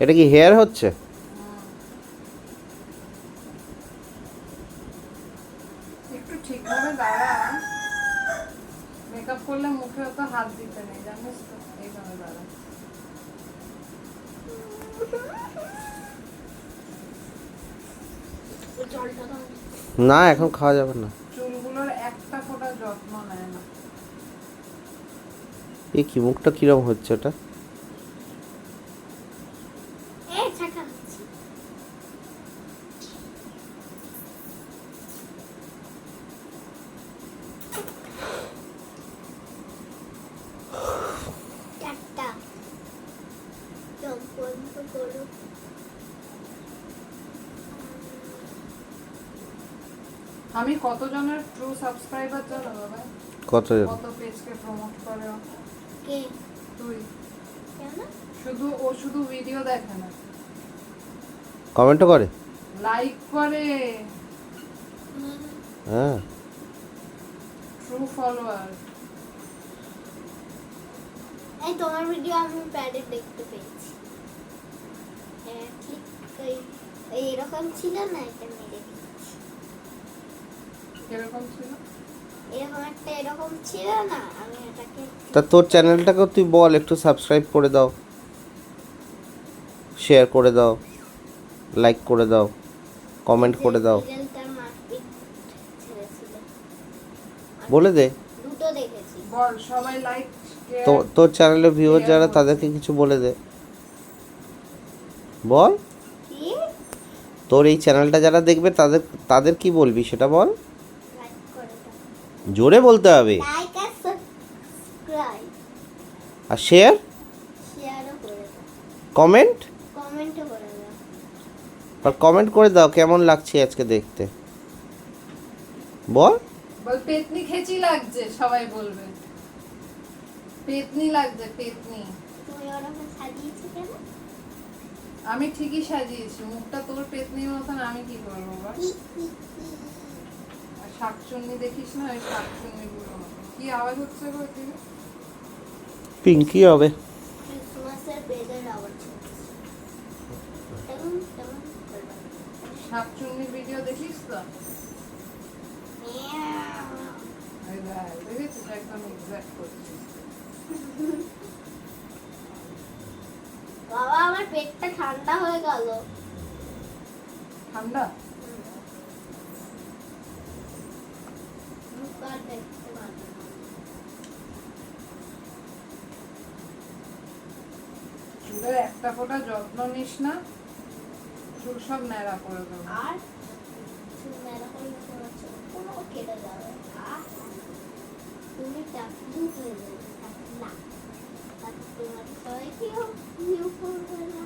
এটা কি হেয়ার হচ্ছে? একটু ঠিকভাবে দাঁড়া মেকআপ করলে মুখে অত হাত দিতে নেই জানিস তো? এইভাবে দাঁড়া না এখন খাওয়া যাবে না। চুলগুলোর একটা ফোঁটা যত্ন নেয় না। এই কি মুখটা কিরম হচ্ছে ওটা? চারটা চোখ বন্ধ আমি কতজনের ট্রু সাবস্ক্রাইবার জানো বাবা? কত কত পেজকে প্রমোট করে? কে? তুই। কেন? শুধু ও শুধু ভিডিও দেখে না। কমেন্টও করে? লাইক করে। হ্যাঁ. ট্রু ফলোয়ার এই তোমার ভিডিও আমি প্যাডে দেখতে পেয়েছি। হ্যাঁ, এইরকম ছিল না এটা মেরে দিয়েছি। এরকম ছিল? না আমি এটাকে তা তোর চ্যানেলটাকে তুই বল একটু সাবস্ক্রাইব করে দাও। শেয়ার করে দাও। লাইক করে দাও কমেন্ট করে দাও। বলে দে। দুটো দেখেছি বল সবাই লাইক তো তোর চ্যানেলের ভিউয়ার যারা তাদেরকে কিছু বলে দে। বল। কি? তোর এই চ্যানেলটা যারা দেখবে তাদের তাদের কি বলবি সেটা বল। লাইক করে দাও। জোরে বলতে হবে। আর শেয়ার শেয়ারও করে দাও। কমেন্ট আর কমেন্ট করে দাও কেমন লাগছে আজকে দেখতে। বল। বল পেতনি খেচি লাগছে সবাই বলবে। পেতনি লাগছে পেতনি। ওরকম কেন? আমি ঠিকই সাজিয়েছি মুখটা তোর পেতনির মতন আমি কি করব বল? আর শাকচুন্নি দেখিস না ওই শাকচুন্নি গুলো কি আওয়াজ হচ্ছে গো এদিকে? পিঙ্কি হবে। ক্রিসমাসের বেজের আওয়াজ হচ্ছে তেমন তেমন করবে শাকচুন্নির ভিডিও দেখিস তো? মিয়াও। এই দেখ, দেখেছিস একদম এক্সাক্ট করছিস বাবা আমার পেটটা ঠান্ডা হয়ে গেল। ঠান্ডা। চুলের একটা ফোঁটা যত্ন নিস না। চুল সব ন্যাড়া করে দেবো। আর চুল মেলা করে চুল পুরো কেটে যাবে আহ! তুমি চাকরি হয়ে যাবে না। আর তোমার ভয় কেউ কেউ করবে না